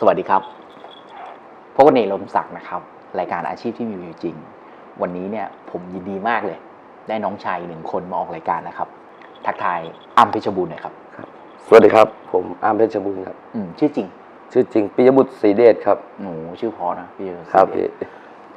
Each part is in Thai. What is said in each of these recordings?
สวัสดีครับพบกับเนลมศักดิ์นะครับ รายการอาชีพที่มีอยู่จริง วันนี้เนี่ยผมยินดีมากเลย ได้น้องชายหนึ่งคนมาออกรายการนะครับ ทักทายอัมเพชรบูรณ์หน่อยครับ สวัสดีครับ ผมอาร์มเพชรบูรณ์ครับ อืมชื่อจริงชื่อจริงปิยบุตรศรีเดชครับ หนูชื่อเพอนะพี่เจครับพี่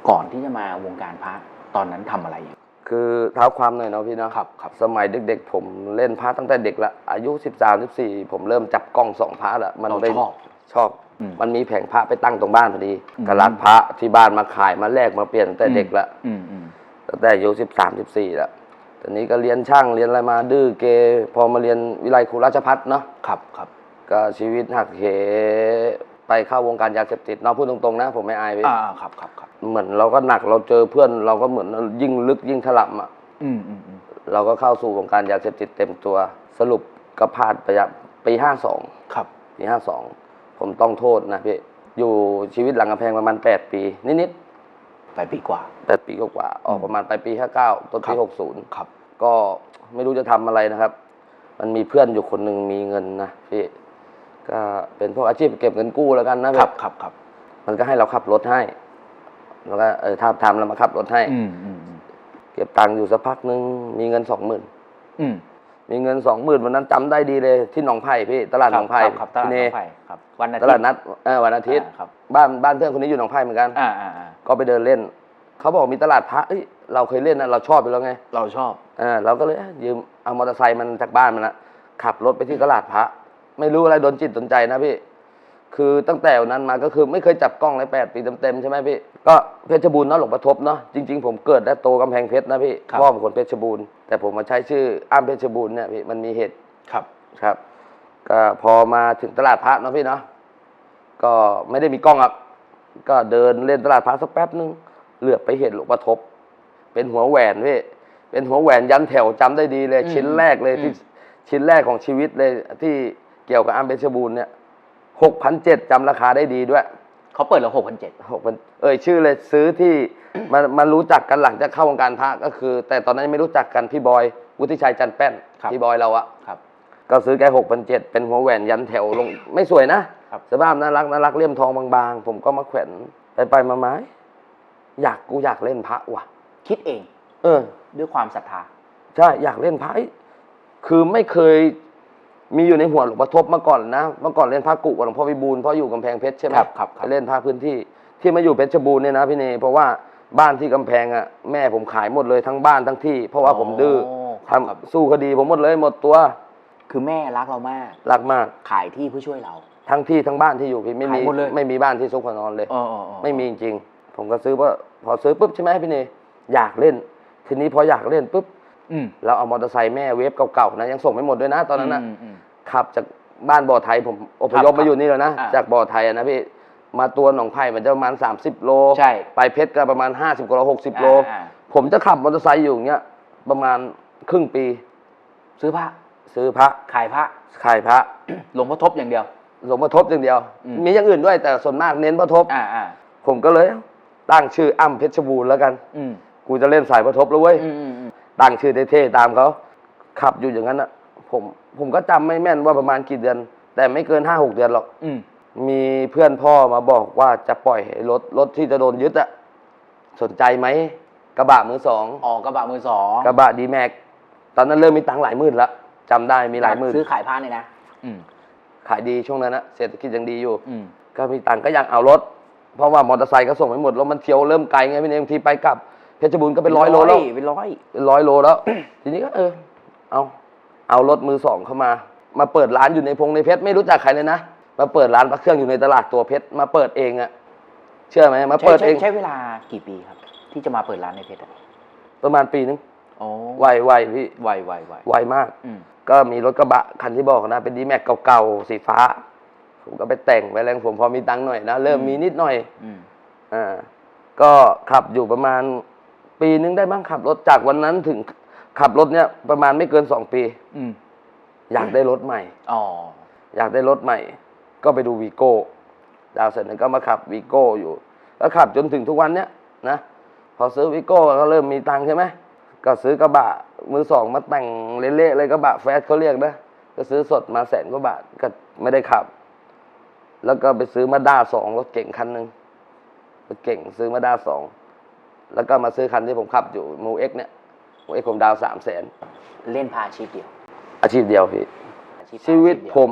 ก่อนที่จะมาวงการพระตอนนั้นทำอะไรอยู่ คือเท้าความหน่อยเนาะพี่เนาะครับครับ สมัยเด็กๆ ผมเล่นพระตั้งแต่เด็กละอายุ 13 14 ผมเริ่มจับกล้องสองพระละมันเราไปชอบ ชอบอื มมันมีแผงพระไปตั้งตรงบ้านพอดีอืมก็รักพระที่บ้านมาขายมาแลกมาเปลี่ยนตั้งแต่เด็กละอืมอืมตั้งแต่อายุ13 14ละตอนนี้ก็เรียนช่างเรียนอะไรมาดื้อเกพอมาเรียนวิไลครูราชพัฒเนาะครับครับ ก็ชีวิตหักเหไปเข้าวงการยาเสพติดเนาะพูดตรงๆนะ ผมไม่อายพี่อ่าครับครับครับเหมือนเราก็หนักเราเจอเพื่อนเราก็เหมือนยิ่งลึกยิ่งถล่ำอะอืมอืมอืมเราก็เข้าสู่วงการยาเสพติดเต็มตัวสรุปก็พลาดไปอะปีห้าสองครับปีห้าสอง ผมต้องโทษนะพี่ อยู่ชีวิตหลังกำแพงประมาณแปดปี นิดไปปีกว่าๆแปดปีกว่าๆออกประมาณไปลายปีห้าเก้าต้นครัปีบหกศูนย์ครับก็ไม่รู้จะทำอะไรนะครับ มันมีเพื่อนอยู่คนหนึ่งมีเงินนะพี่ก็เป็นพวกอาชีพเก็บเงินกู้แล้วกันนะคพี่ รับครับครับมันก็ให้เราขับรถให้ แล้วก็เออถ้าทำแล้วมาขับรถให้ อืมอืมอืมเก็บตังค์อยู่สักพักนึง มีเงินสองหมื่นอืม มีเงินสองหมื่นวันนั้นจำได้ดีเลยที่หนองไผ่พี่ตลาดหนองไผ่ครับครับตลาดพี่หนเนองไผ่ครับวันอาทิตตย์ลาดนัดเออวันอาทิตย์ อ่าครับบ้านบ้านเพื่อนคนนี้อยู่หนองไผ่เหมือนกัน อ่าอ่าอ่าก็ไปเดินเล่น เขาบอกมีตลาดพระเอ้ยเราเคยเล่นนะเราชอบไปแล้วไงเราชอบเออเราก็เลยเอ้ยยืมเอามอเตอร์ไซค์มันจากบ้านมันละขับรถไปที่ตลาดพระ ไม่รู้อะไรโดนจิตโดนใจนะพี่ คือตั้งแต่วันนั้นมาก็คือไม่เคยจับกล้องเลยแปดปีเต็มๆใช่ไหมพี่ ก็เพชรบูรณ์เนาะหลวงประทบเนาะจริงๆผมเกิดและโตกำแพงเพชรนะพี่ครับ พ่อผมคนเพชรบูรณ์แต่ผมมาใช้ชื่ออ้ามเพชรบูรณ์เนี่ยพี่มันมีเหตุครับครับ ก็พอมาถึงตลาดพระเนาะพี่เนาะก็ไม่ได้มีกล้องอะก็เดินเล่นตลาดพระสักแป๊บนึงเหลือบไปเห็นหลวงประทบ เป็นหัวแหวนพี่เป็นหัวแหวนยันแถวจำได้ดีเลยอืมชิ้นแรกเลยอืมที่ชิ้นแรกของชีวิตเลยที่เกี่ยวกับอัมเพชรบูรณ์เนี่ย หกพันเจ็ดจำราคาได้ดีด้วยเขาเปิดเราหกพันเจ็ดหกพันเอ่ยชื่อเลยซื้อที่มามารู้จักกันหลังจากเข้าวงการพระก็คือ แต่ตอนนั้นยังไม่รู้จักกันพี่บอยวุฒิชัยจันทร์แป้นพี่บอยเราอะครับ ก็ซื้อแกหกพันเจ็ดเป็นหัวแหวนยันแถวลง ไม่สวยนะครับสภาพน่ารักน่ารักเลี่ยมทองบางๆ ผมก็มาแขวนไปไปมาไม้อยากกูอยากเล่นพระว่ะ คิดเอง เออ ด้วยความศรัทธาใช่อยากเล่นพระเอ้ยคือไม่เคย มีอยู่ในหัวหลวงพ่อทบมาก่อนนะเมื่อก่อนเล่นพระกุกับหลวงพ่อวิบูลย์เพราะอยู่กำแพงเพชรใช่ไหมครับครับครับไปเล่นพระพื้นที่ที่มาอยู่เพชรบูรณ์เนี่ยนะพี่เนเพราะว่าบ้านที่กำแพงอะแม่ผมขายหมดเลยทั้งบ้านทั้งที่ เพราะว่าผมดื้อครับทำครับสู้คดีผมหมดเลยหมดตัวคือแม่รักเรามาก รักมาก ขายที่เพื่อช่วยเรา ทั้งที่ทั้งบ้านที่อยู่พี่ไม่มีขายหมดเลย ไม่มีบ้านที่ซุกหัวนอนเลยเออเออเออไม่มีจริงๆผมก็ซื้อว่าพอซื้อปุ๊บใช่ไหมพี่เนอยากเล่น ทีนี้พออยากเล่นปุ๊บอืม เราเอามอเตอร์ไซค์แม่เวฟเก่าๆนะยังส่งไม่หมดด้วยนะ ตอนนั้นนะมอืมขับจากบ้านบ่อไทยผมอพยพครับมาอยู่นี่แล้วนะอ่าจากบ่อไทยอะนะพี่มาตัวหนองไผ่มันจะประมาณ 30 โลใช่ไปเพชรก็ประมาณ 50กว่าโล60โลอ่าผมจะขับมอเตอร์ไซค์อยู่อย่างเงี้ยประมาณครึ่งปี ซื้อพระซื้อพระขายพระขายพระหลวงพ่อทบอย่างเดียวหลวงพ่อทบอย่างเดียวอืมมีอย่างอื่นด้วยแต่ส่วนมากเน้นพ่อทบอ่าอ่าผมก็เลยตั้งชื่ออ้ำเพชรบูรณ์แล้วกันอืมกูจะเล่นสายพ่อทบแล้วเว้ยอืมอืมอืม ตั้งชื่อเท่ๆตามเขาขับอยู่อย่างนั้นอะผมผมก็จำไม่แม่นว่าประมาณกี่เดือน แต่ไม่เกินห้าหกเดือนหรอก อืมมีเพื่อนพ่อมาบอกว่าจะปล่อยให้รถรถที่จะโดนยึดอะสนใจไหมกระบะมือสองออกกระบะมือสองกระบะดีแม็กตอนนั้นเริ่มมีตังค์หลายหมื่นละจำได้มีหลายหมื่นซื้อขายพระเนี่ยนะอืมขายดีช่วงนั้นนะเศรษฐกิจยังดีอยู่ อืมก็มีตังค์ก็อยากเอารถ เพราะว่ามอเตอร์ไซค์ก็ส่งไม่หมดแล้วมันเที่ยวเริ่มไกลไงพี่เนยบางทีไปกลับ เพชรบูรณ์ก็เป็นร้อยโลแล้วเป็นร้อยเป็นร้อยโลแล้ว ทีนี้ก็เออ เอาเอารถมือสองเข้ามา มาเปิดร้านอยู่ในพงในเพชรไม่รู้จักใครเลยนะมาเปิดร้านพระเครื่องอยู่ในตลาดตัวเพชรมาเปิดเองอะเชื่อไหมมาใช้เปิดใช้เองใช้เวลากี่ปีครับ ที่จะมาเปิดร้านในเพชรอะประมาณปีนึงโอ้ไวไวพี่ไวไวไวไวมากอืมก็มีรถกระบะคันที่บอกนะเป็นดีแม็กเก่าๆสีฟ้า ผมก็ไปแต่งไปแรงผมพอมีตังค์หน่อยนะเริ่มมีนิดหน่อยอืมอ่าก็ขับอยู่ประมาณ ปีนึงได้บ้างขับรถจากวันนั้นถึงขับรถเนี่ยประมาณไม่เกินสองปี อืมอยากได้รถใหม่ อ๋อ อยากได้รถใหม่ ก็ไปดูวีโก้ดาวเสร็จแล้วก็มาขับวีโก้อยู่ แล้วขับจนถึงทุกวันเนี้ยนะ พอซื้อวีโก้ก็เริ่มมีตังค์ใช่ไหมก็ซื้อกระบะมือสองมาแต่งเละๆเลยกระบะแฟสเขาเรียกนะ ก็ซื้อสดมาแสนกว่าบาทก็ไม่ได้ขับ แล้วก็ไปซื้อมาด้าสองรถเก่งคันหนึ่งรถเก่งซื้อมาด้าสอง แล้วก็มาซื้อคันที่ผมขับอยู่มูเอ็กเนี่ยมูเอ็กผมดาวสามแสนเล่นพาอาชีพเดียว อาชีพเดียวพี่ อาพชีวิตอาเดียผม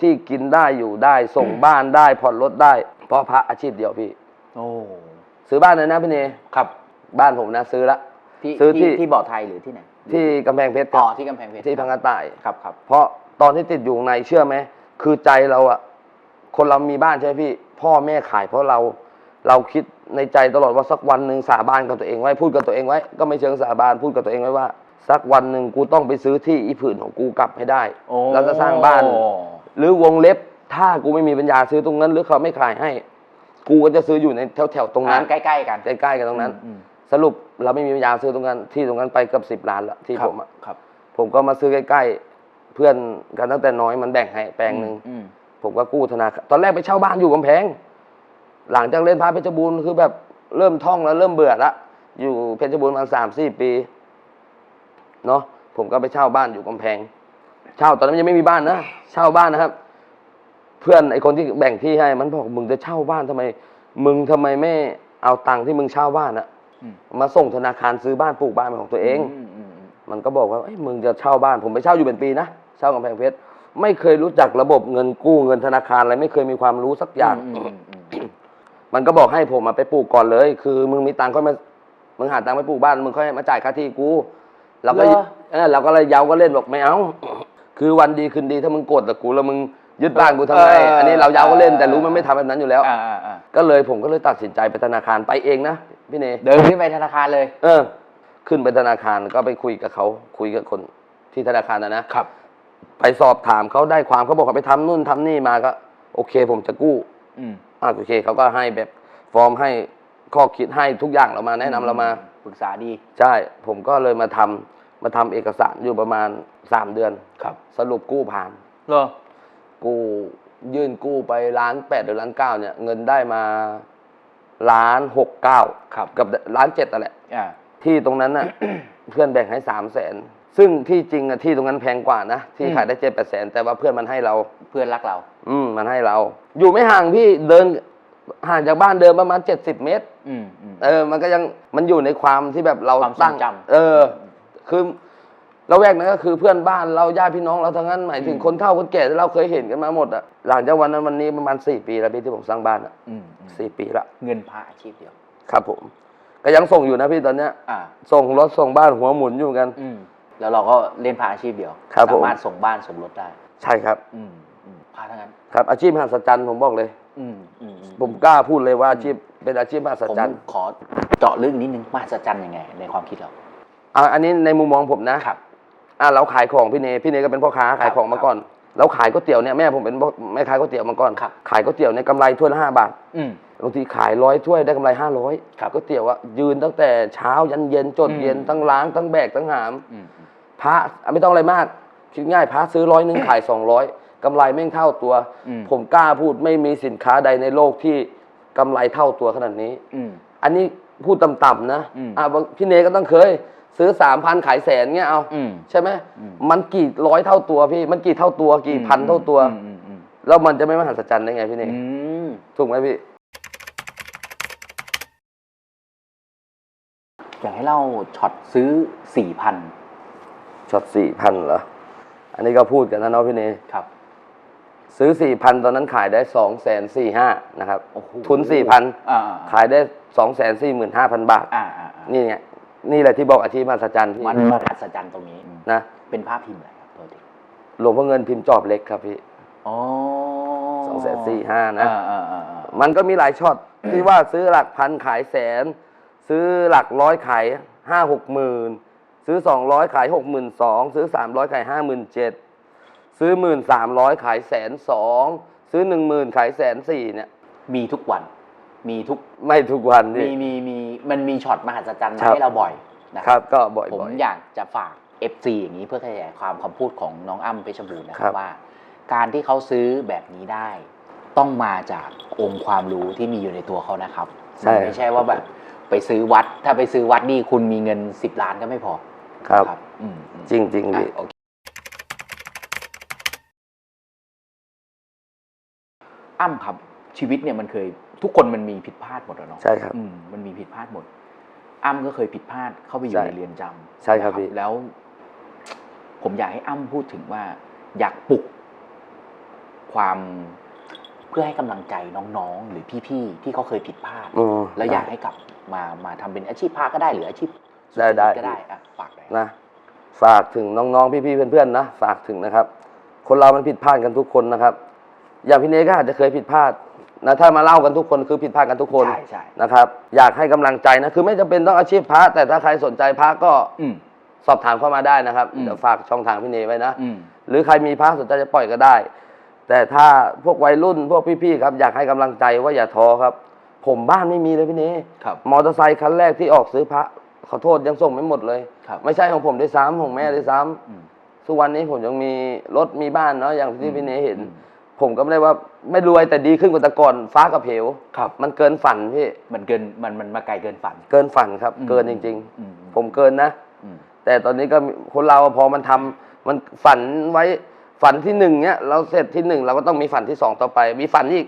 ที่กินได้อยู่ได้ส่งบ้านได้ผ่อนรถได้ เพราะพระอาชีพเดียวพี่ โอ้ซื้อบ้านเลยนะพี่เนครับบ้านผมนะซื้อละ ที่ซื้อที่ ที่ที่บ่อไทยหรือที่ไหนที่กำแพงเพชรคอ๋รัอบที่กำแพงเพชรที่พังกระต่าย ครับครับ เพราะตอนที่ติดอยู่ข้างในเชื่อไหมคือใจเราอะคนเรามีบ้านใช่ไหมพี่ พ่อแม่ขายเพราะเราเราคิด ในใจตลอดว่าสักวันหนึ่งสาบานกับตัวเองไว้พูดกับตัวเองไว้ ก็ไม่เชิงสาบานพูดกับตัวเองไว้ว่า สักวันหนึ่งกูต้องไปซื้อที่อีผืนของกูกลับให้ได้โอ้แล้วจะสร้างบ้าน หรือวงเล็บถ้ากูไม่มีปัญญาซื้อตรงนั้น หรือเขาไม่ขายให้ กูก็จะซื้ออยู่ในแถวๆตรงนั้นอ่าใกล้ๆกันใกล้ๆกันตรงนั้นอืมสรุปเราไม่มีปัญญาซื้อตรงนั้นที่ตรงนั้นไปเกือบสิบล้านละที่ครับผมอะครับผมก็มาซื้อใกล้ๆ เพื่อนกันตั้งแต่น้อยมันแบ่งให้แปลงหนึ่งอืมผมก็กู้ธนาคารตอนแรกไปเช่าบ้านอยู่กำแพง หลังจากเล่นพระเพชรบูรณ์คือแบบเริ่มท่องแล้วเริ่มเบื่อละอยู่เพชรบูรณ์มาสามสี่ปีเนาะผมก็ไปเช่าบ้านอยู่กำแพง เช่าตอนนั้นยังไม่มีบ้านนะเช่าบ้านนะครับ เพื่อนไอคนที่แบ่งที่ให้ มันบอกมึงจะเช่าบ้านทำไม มึงทำไมไม่เอาตังค์ที่มึงเช่าบ้านอะอืมมาส่งธนาคารซื้อบ้านปลูกบ้านเป็นของตัวเองอืมอืมอืมมันก็บอกว่าเอ้ยมึงจะเช่าบ้าน ผมไปเช่าอยู่เป็นปีนะเช่ากำแพงเพชรไม่เคยรู้จักระบบเงินกู้เงินธนาคารอะไรไม่เคยมีความรู้สักอย่างอื มอืมอืมมันก็บอกให้ผมมาไปปลูกก่อนเลย คือมึงมีตังค์ค่อยมา มึงหาตังค์ไปปลูกบ้าน มึงค่อยมาจ่ายค่าที่กู เราก็เออเราก็เลยเย้าก็เล่นบอกไม่เอา คือวันดีคืนดีถ้ามึงโกรธกับกูแล้วมึงยึดบ้านกูทำไงอันนี้เราเย้าก็เล่นแต่รู้มันไม่ทำแบบนั้นอยู่แล้ว อ่าอ่าอ่าก็เลยผมก็เลยตัดสินใจไปธนาคารไปเองนะพี่เน เดินขึ้นไปธนาคารเลยเออ ขึ้นไปธนาคารก็ไปคุยกับเขาคุยกับคนที่ธนาคารนะนะครับ ไปสอบถามเขาได้ความเขาบอกเขาไปทำนู่นทำนี่มาก็ โอเคผมจะกู้ อืม อ่าโอเคเขาก็ให้แบบฟอร์มให้ข้อคิดให้ทุกอย่างเรามาแนะนำเรามา ปรึกษาดี ใช่ ผมก็เลยมาทำมาทำเอกสารอยู่ประมาณสามเดือนครับ สรุปกู้ผ่าน เหรอ กู้ยื่นกู้ไปล้านแปดหรือล้านเก้าเนี่ย เงินได้มาล้านหกเก้าครับ กับล้านเจ็ดนั่นแหละ อ่า ที่ตรงนั้นน่ะ เพื่อนแบ่งให้สามแสน ซึ่งที่จริงอะที่ตรงนั้นแพงกว่านะ ที่อืมขายได้เจ็ดแปดแสนแต่ว่าเพื่อนมันให้เรา เพื่อนรักเรา อืมมันให้เรา อยู่ไม่ห่างพี่เดินห่างจากบ้านเดินประมาณเจ็ดสิบเมตร อืมอืม เออ มันก็ยังมันอยู่ในความที่แบบเราความทรงตั้งจำ เออ คือเราแวกนั้นก็คือเพื่อนบ้านเราญาติพี่น้องเราทั้งนั้นหมายถึงอืมคนเฒ่าคนแก่ที่เราเคยเห็นกันมาหมดอะหลังจากวันนั้นวันนี้ประมาณสี่ปีแล้วพี่ที่ผมสร้างบ้านอะอืมอืมสี่ปีละเงินพาอาชีพเดียว ครับผม ก็ยังส่งอยู่นะพี่ตอนเนี้ย อ่า ส่งรถส่งบ้านหัวหมุนอยู่เหมือนกัน อืม แล้วเราก็เล่นพาอาชีพเดียวครับผม สามารถส่งบ้านส่งรถได้ ใช่ครับ อืมอืมพาทั้งนั้น ครับ อาชีพมหัศจรรย์ผมบอกเลย อืมอืมอืผมกล้าพูดเลยว่าอาชีพเป็นอาชีพมหัศผมจรรย์ขอเจาะลึกนิดนึงมหัศจรรย์ยังไง ในความคิดเรา อะอันนี้ในมุมมองผมนะครับ อะเราขายของพี่เนพี่เนก็เป็นพ่อค้าขายของมาก่อนเราขายก๋วยเตี๋ยวเนี่ยแม่ผมเป็นพ่อแม่ขายก๋วยเตี๋ยวมาก่อนครับ ขายก๋วยเตี๋ยวเนี่ยกำไรถ้วยละห้าบาท อืม บางทีขายร้อยถ้วยได้กำไรห้าร้อยครับก๋วยเตี๋ยวอะยืนตั้งแต่เช้ายันเย็นจดอืมเย็นทั้งล้างทั้งแบกทั้งหามอืมอืมพระอะไม่ต้องอะไรมากคิดง่ายพระซื้อร้อยหนึ่งขายสองร้อยกำไรแม่งเท่าตัวอืมผมกล้าพูดไม่มีสินค้าใดในโลกที่กำไรเท่าตัวขนาดนี้อืมอันนี้พูดต่ำๆนะอืมอะบางพี่เนก็ต้องเคย ซื้อสามพันขายแสนเงี้ยเอาอืมใช่ไหมอืมมันกี่ร้อยเท่าตัวพี่มันกี่เท่าตัวกี่พันเท่าตัวอืมอืมอืมแล้วมันจะไม่มหัศจรรย์ได้ไงพี่เนอืมถูกไหมพี่ อยากให้เล่าช็อตซื้อสี่พันช็อตสี่พันเหรอ อันนี้ก็พูดกันนะเนาะพี่เนครับ ซื้อสี่พันตอนนั้นขายได้สองแสนสี่ห้านะครับ โอ้โหทุนสี่พันอ่าขายได้สองแสนสี่หมื่นห้าพันบาท อ่าอ่าอ่านี่ไง นี่แหละที่บอกอาชีพมหัศจรรย์พี่มันมหัศจรรย์ตรงนี้อืมนะ เป็นภาพพิมพ์อะไรครับตัวทีหลวงพ่อเงินพิมพ์จอบเล็กครับพี่อ๋อสองแสนสี่ห้านะ อ่าอ่าอ่าอ่ามันก็มีหลายช็อตที่ว่าซื้อหลักพันขายแสน ซื้อหลักร้อยขายห้าหกหมื่นซื้อสองร้อยขายหกหมื่นสองซื้อสามร้อยขายห้าหมื่นเจ็ดซื้อหมื่นสามร้อยขายแสนสองซื้อหนึ่งหมื่นขายแสนสี่เนี่ย มีทุกวัน มีทุกไม่ทุกวันมีนี่ มีมีมันมีช็อตมหัศจรรย์คมารับ ให้เราบ่อยนะครับก็บ่อยผมๆ อยากจะฝาก FC อย่างนี้เพื่อขยายความคำพูดของน้องอ้ำเพชรบูรณ์นะคครัรับบ ว่า การที่เขาซื้อแบบนี้ได้ ต้องมาจากองค์ความรู้ที่มีอยู่ในตัวเขานะครับใช่มันไม่ใช่ว่าแบบ ไปซื้อวัด ถ้าไปซื้อวัดนี่คุณมีเงิน10ล้านก็ไม่พอครับนะอืมอืมจริงจริงๆอะพี่โอเคอ้ำครับชีวิตเนี่ยมันเคย ทุกคนมันมีผิดพลาดหมดอะเนาะใช่ครับอืมมันมีผิดพลาดหมด อ้ำก็เคยผิดพลาดเข้าไปอยู่ใช่ในเรือนจำใช่ครับนะพี่แล้ว ผมอยากให้อ้ำพูดถึงว่า อยากปลุกความเพื่อให้กำลังใจน้องๆ หรือพี่ๆที่เขาเคยผิดพลาดอืมแล้วอยากให้กลับมามาทำเป็นอาชีพพาก็ได้หรืออาชีพได้ได้ก็ได้อะฝากได้นะฝากถึงน้องๆพี่ๆเพื่อนๆนะฝากถึงนะครับ คนเรามันผิดพลาดกันทุกคนนะครับ อย่างพี่เนก็อาจจะเคยผิดพลาดนะถ้ามาเล่ากันทุกคนคือผิดพลาดกันทุกคนใช่ใช่นะครับอยากให้กำลังใจนะคือไม่จำเป็นต้องอาชีพพระแต่ถ้าใครสนใจพระก็อืมสอบถามเข้ามาได้นะครับอืมเดี๋ยวฝากช่องทางพี่เนไว้นะอืมหรือใครมีพระสนใจจะปล่อยก็ได้ แต่ถ้าพวกวัยรุ่นพวกพี่ๆครับอยากให้กำลังใจว่าอย่าท้อครับ ผมบ้านไม่มีเลยพี่เนครับ มอเตอร์ไซค์คันแรกที่ออกซื้อพระขอโทษยังส่งไม่หมดเลย ครับ ไม่ใช่ของผมด้วยซ้ำของแม่ด้วยซ้ำอืมทุกวันนี้ผมยังมีรถมีบ้านเนาะอย่างที่พี่เนเห็นอืมผมก็ไม่ได้ว่าไม่รวยแต่ดีขึ้นกว่าแต่ก่อนฟ้ากับเหวครับ มันเกินฝันพี่มันเกินมันมันมาไกลเกินฝัน เกินฝันครับ อืมเกินจริง อืม ๆ ผมเกินนะ อืม แต่ตอนนี้ก็มีคนเราพอมันทำมันฝันไว้ ฝันที่หนึ่งเนี้ยเราเสร็จที่หนึ่งเราก็ต้องมีฝันที่สองต่อไป มีฝันอีก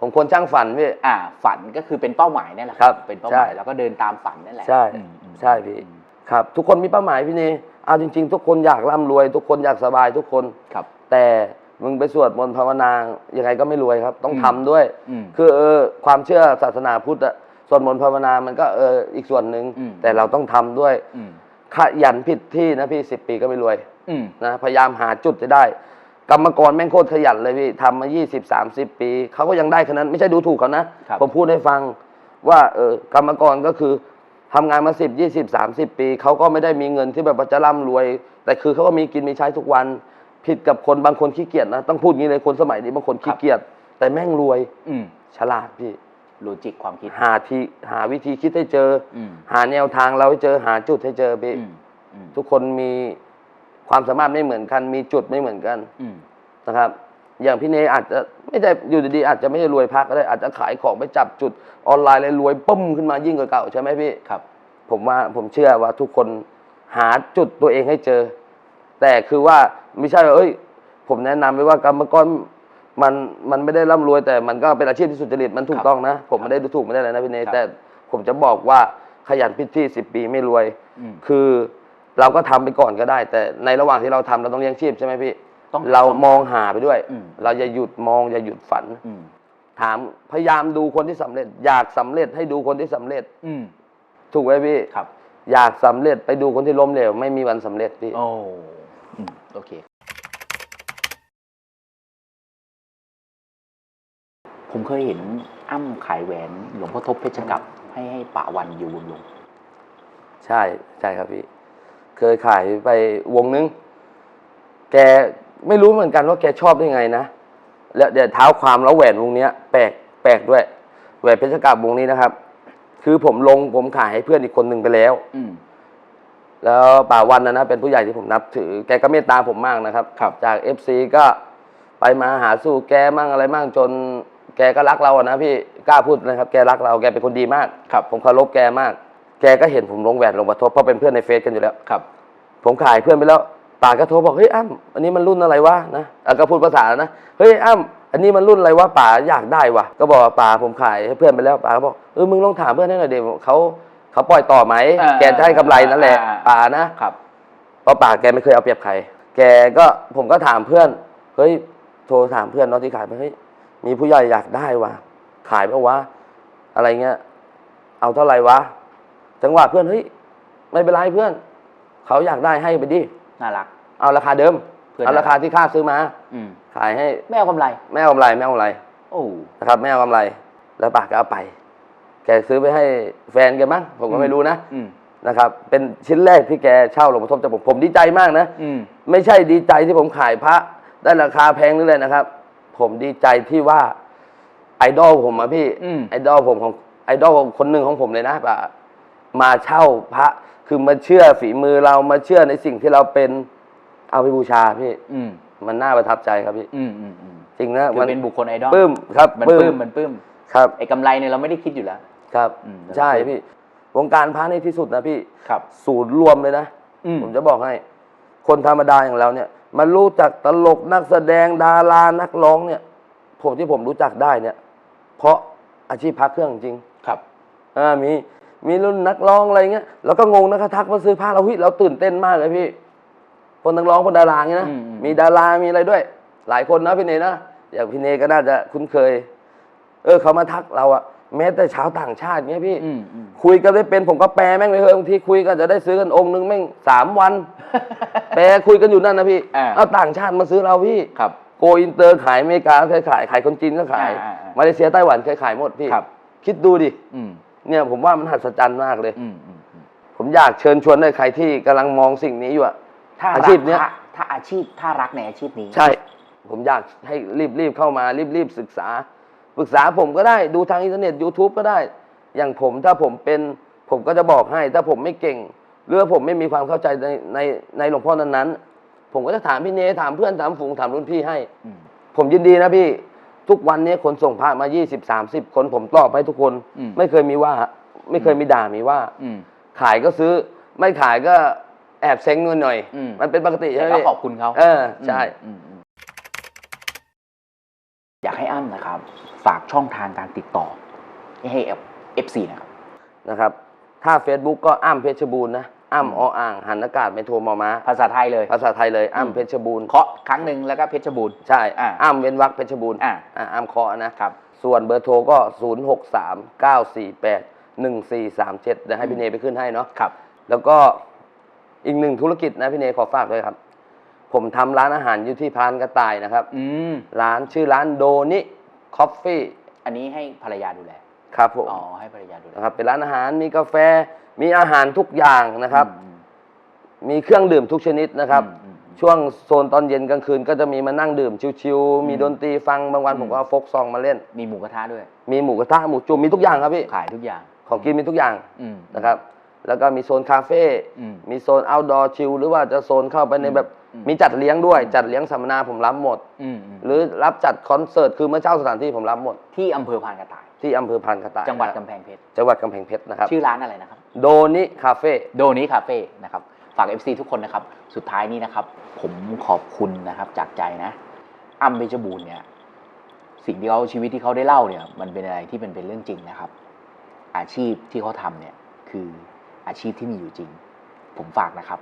ผมควรช่างฝันพี่ อ่า ฝันก็คือเป็นเป้าหมายนั่นแหละครับ เป็นเป้าหใช่มายแล้วก็เดินตามฝันนั่นแหละ ใช่อืมอืมใช่พี่ ครับ ทุกคนมีเป้าหมายพี่เนเอาจริง ๆ ทุกคนอยากร่ำรวย ทุกคนอยากสบายทุกคน ครับ แต่มึงไปสวดมนต์ภาวนายังไงก็ไม่รวยครับ ต้องอืมทำด้วยอืมคือเออความเชื่อศาสนาพุทธอะสวดมนต์ภาวนา มันก็เอออีกส่วนหนึ่งอืมแต่เราต้องทำด้วยอืมขยันผิดที่นะพี่สิบปีก็ไม่รวยอืม นะพยายามหาจุดจะได้ กรรมกรแม่งโคตรขยันเลยพี่ทำมา 20 30 ปีเขาก็ยังได้ขนาดนั้นไม่ใช่ดูถูกเขานะครับผมพูดให้ฟังว่าเออกรรมกรก็คือทำงานมา10 20 30ปี เขาก็ไม่ได้มีเงินที่แบบว่าจะร่ำรวย แต่คือเขาก็มีกินมีใช้ทุกวัน ผิดกับคนบางคนขี้เกียจนะ ต้องพูดงี้เลยคนสมัยนี้บางคนขี้เกียจแต่แม่งรวย อืมฉลาดพี่โลจิกความคิดหาทีหาวิธีคิดให้เจออืมหาแนวทางเราให้เจอหาจุดให้เจอพี่อืมอืมทุกคนมี ความสามารถไม่เหมือนกัน มีจุดไม่เหมือนกันอืมนะครับ อย่างพี่เนอาจจะไม่ได้อยู่ดีๆอาจจะไม่ได้รวยพักก็ได้อาจจะขายของไปจับจุดออนไลน์เลยรวยปุ้มขึ้นมายิ่งกว่าเก่าใช่ไหมพี่ครับ ผมว่าผมเชื่อว่าทุกคนหาจุดตัวเองให้เจอ แต่คือว่าไม่ใช่ว่าเอ้ย ผมแนะนำไว้ว่ากรรมกรมันมันไม่ได้ร่ำรวย แต่มันก็เป็นอาชีพที่สุจริตมันถูคกรับต้องนะ ผมไม่ได้ดูถูกไม่ได้เลยนะพี่เนครับแต่ผมจะบอกว่าขยันพิธีสิบปีไม่รวยอืมคือ เราก็ทำไปก่อนก็ได้ แต่ในระหว่างที่เราทำเราต้องเลี้ยงชีพใช่ไหมพี่ต้องเรามองหาไปด้วยอืมเราอย่าหยุดมองอย่าหยุดฝันอืมถามพยายามดูคนที่สำเร็จ อยากสำเร็จให้ดูคนที่สำเร็จ อืมถูกไหมพี่ครับ อยากสำเร็จไปดูคนที่ล้มเหลวไม่มีวันสำเร็จพี่โอ้อืมโอเค ผมเคยเห็นอ้ำขายแหวนหลวงพ่อทบเพชรกับให้ให้ป่าวันอยู่บนลง ใช่ใช่ครับพี่ เคยขายไปวงนึง แกไม่รู้เหมือนกันว่าแกชอบได้ไงนะ แล้วเดี๋ยวเท้าความแล้วแหวนวงเนี้ยแปลกแปลกด้วย แหวนเพชรกาบวงนี้นะครับ คือผมลงผมขายให้เพื่อนอีกคนหนึ่งไปแล้วอืมแล้วป่าวันนะนะเป็นผู้ใหญ่ที่ผมนับถือ แกก็เมตตาผมมากนะครับครับจากเอฟซีก็ไปมาหาสู่แกมั่งอะไรมั่งจน แกก็รักเราอะนะพี่กล้าพูดนะครับ แกรักเราแกเป็นคนดีมากครับ ผมเคารพแกมาก แกก็เห็นผมลงแหวนลงประทบเพราะเป็นเพื่อนในเฟซกันอยู่แล้ว ครับ ผมขายเพื่อนไปแล้วป่าก็โทรบอกเฮ้ยอ้ำอันนี้มันรุ่นอะไรวะนะอะก็พูดภาษานะเฮ้ยอ้ำอันนี้มันรุ่นอะไรวะป่าอยากได้วะก็บอกว่าป่าผมขายให้เพื่อนไปแล้วป่าก็บอกเออมึงลองถามเพื่อนให้หน่อยเดี๋ยวเขาเขาปล่อยต่อไหมอ่าแกจะให้กำไรนั่นแหละอ่า ป่านะครับ เพราะป่าแกไม่เคยเอาเปรียบใคร แกก็ผมก็ถามเพื่อนเฮ้ยโทรถามเพื่อนเนาะที่ขายไปเฮ้ยมีผู้ใหญ่อยากได้วะขายปะวะอะไรเงี้ยเอาเท่าไหร่วะ จังหวะเพื่อนเฮ้ยไม่เป็นไรเพื่อน เขาอยากได้ให้ไปดิน่ารัก เอาราคาเดิมเพื่อน เอาราคาที่ค่าซื้อมา อืมขายให้ไม่เอากำไร แม่เอากำไรแม่เอากำไรโอ้นะครับ แม่เอากำไร แล้วป่าก็เอาไป แกซื้อไปให้แฟนแกมั้งผมก็ไม่รู้นะอืมนะครับ เป็นชิ้นแรกที่แกเช่าหลวงพ่อทบจากผมผมดีใจมากนะ อืมไม่ใช่ดีใจที่ผมขายพระได้ราคาแพงนี่เลยนะครับ ผมดีใจที่ว่าไอดอลผมอะพี่ อืมไอดอลผมของไอดอลคนหนึ่งของผมเลยนะป่ะ มาเช่าพระ คือมาเชื่อฝีมือเรามาเชื่อในสิ่งที่เราเป็นเอาไปบูชาพี่อืมมันน่าประทับใจครับพี่ อืมอืมอืมจริงนะคือเป็นบุคคลไอดอลปลื้มครับมันปลื้มมันปลื้มครับไอ้กำไรเนี่ยเราไม่ได้คิดอยู่แล้ว ครับ อืม ใช่พี่ วงการพระในที่สุดนะพี่ ครับ ศูนย์รวมเลยนะ อืมผมจะบอกให้ คนธรรมดาอย่างเราเนี่ย มันรู้จักตลกนักแสดงดารานักร้องเนี่ย ผมที่ผมรู้จักได้เนี่ย เพราะอาชีพพักเครื่องจริงครับ อ่ามี มีรุ่นนักร้องอะไรเงี้ยเราก็งงนะครับทักมาซื้อผ้าเราเฮ้ยเราตื่นเต้นมากเลยพี่คนนักร้องคนดาราเงี้ยนะอืมอืมมีดารามีอะไรด้วย หลายคนนะพี่เนนะอย่างพี่เนก็น่าจะคุ้นเคย เออเขามาทักเราอะแม้แต่ชาวต่างชาติเงี้ยพี่อืมอืมคุยกันได้เป็นผมก็แปลแม่งเลยเฮ้ยบางทีคุยกันจะได้ซื้อกันองค์นึงแม่งสามวัน แปลคุยกันอยู่นั่นนะพี่อ่าเอาต่างชาติมาซื้อเราพี่ครับโกอินเตอร์ขายอเมริกาเคยขายขายคนจีนก็ขายอ่าอ่าอ่ามาเลเซียไต้หวันเคยขายหมดพี่ครับคิดดูดิอืม เนี่ยผมว่ามันหัศจรรย์มากเลย อืมอืมอืมผมอยากเชิญชวนให้ใครที่กำลังมองสิ่งนี้อยู่อะ ถ้าอาชีพเนี้ย รักถ้าถ้าอาชีพถ้ารักในอาชีพนี้ ใช่ ผมอยากให้รีบรีบเข้ามารีบรีบศึกษา ปรึกษาผมก็ได้ดูทางอินเทอร์เน็ต YouTube ก็ได้ อย่างผมถ้าผมเป็นผมก็จะบอกให้ ถ้าผมไม่เก่ง หรือว่าผมไม่มีความเข้าใจในในในหลวงพ่อนั้นๆ ผมก็จะถามพี่เนถามเพื่อนถามฝูงถามรุ่นพี่ให้ อืม ผมยินดีนะพี่ ทุกวันนี้คนส่งพระมา20 30คนผมตอบให้ทุกคน อืม ไม่เคยมีว่า ไม่เคยมีด่ามีว่า อืม ขายก็ซื้อ ไม่ขายก็แอบเซ็งเงินหน่อย อืม มันเป็นปกติใช่แต่ไหมก็พี่ขอบคุณเขา เออใช่ อืมอืมอืมอยากให้อ้ำนะครับ ฝากช่องทางการติดต่อ ให้เอฟซีนะครับ นะครับ ถ้า Facebook ก็อ้ำเพชรบูรณ์นะ อ้ำออ่างหันอากาศไม่โทรมามาภาษาไทยเลย ภาษาไทยเลยอืมอ้ำเพชรบูรณ์เคาะครั้งหนึ่งแล้วก็เพชรบูรณ์ ใช่อ่าอ้ำเว้นวรรคเพชรบูรณ์อ่าอ่าอ้ำเคาะนะครับ ส่วนเบอร์โทรก็ 0 6 3 9 4 8 1 4 3 7เดี๋ยวให้พี่เนไปขึ้นให้เนาะครับ แล้วก็อีกหนึ่งธุรกิจนะพี่เนขอฝากด้วยครับ ผมทำร้านอาหารอยู่ที่พานกระต่ายนะครับ อืมร้านชื่อร้านโดนิคอฟฟี่ อันนี้ให้ภรรยาดูแล ครับผมอ๋อให้ภรรยาดูแลนะครับเป็นร้านอาหารมีกาแฟมีอาหารทุกอย่างนะครับ อืม มีเครื่องดื่มทุกชนิดนะครับอืมอืมช่วงโซนตอนเย็นกลางคืนก็จะมีมานั่งดื่มชิวๆมีดนตรีฟังบางวันอืม ผมก็เอาโฟกซองมาเล่น มีหมูกระทะด้วย มีหมูกระทะหมูจุ่มมีทุกอย่างครับพี่ขายทุกอย่างของกินมีทุกอย่างอืมนะครับ แล้วก็มีโซนคาเฟ่อืม มีโซน outdoor ชิลหรือว่าจะโซนเข้าไปในแบบอืม มีจัดเลี้ยงด้วย จัดเลี้ยงสัมมนาผมรับหมด อืมอืมหรือรับจัดคอนเสิร์ตคือมาเช่าสถานที่ผมรับหมด ที่อำเภอพานกระต่าย ที่อำเภอพันกระต่ายจังหวัดกำแพงเพชร จังหวัดกำแพงเพชรนะครับ ชื่อร้านอะไรนะครับ โดนิคาเฟ่ โดนี้คาเฟ่นะครับฝาก FC ทุกคนนะครับ สุดท้ายนี้นะครับ ผมขอบคุณนะครับ จากใจนะอ้ำเบญจบูรณ์เนี่ย สิ่งที่เขาชีวิตที่เขาได้เล่าเนี่ย มันเป็นอะไรที่เป็นเป็นเรื่องจริงนะครับ อาชีพที่เขาทำเนี่ย คืออาชีพที่มีอยู่จริง ผมฝากนะครับ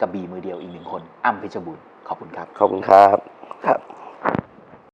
กระบี่มือเดียวอีกหนึ่งคนอ้ำเพชรบูรณ์ขอบคุณครับ ขอบคุณครับครับ